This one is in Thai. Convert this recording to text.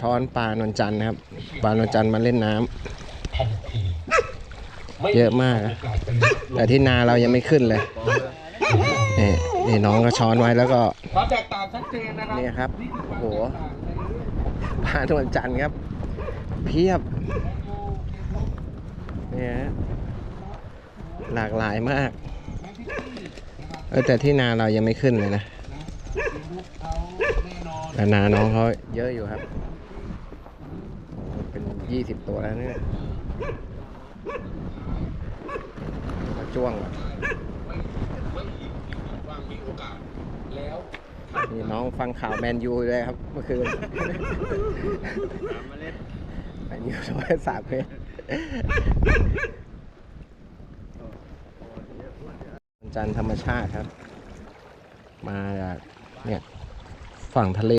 ช้อนปลานวลจันนะครับ ปลานวลจันมาเล่นน้ำเยอะมากนะแต่ที่นาเรายังไม่ขึ้นเลยนี่นี่น้องก็ช้อนไว้แล้วก็ความแตกต่างชัดเจนนะครับนี่ครับโอ้โหปลานวลจันครับ เพียบเนี่ยฮะหลากหลายมากเออแต่ที่นาเรายังไม่ขึ้นเลยนะแต่นาน้องเขาเยอะอยู่ครับ ยี่สิบตัวแล้วเนี่ยมาจ้วงก่อนนี่น้องฟังข่าวแมนยูเลยครับ เมื่อคืนแมนยูร้อยสามเมตรจันธรรมชาติครับ มาจากเนี่ย ฝั่งทะเล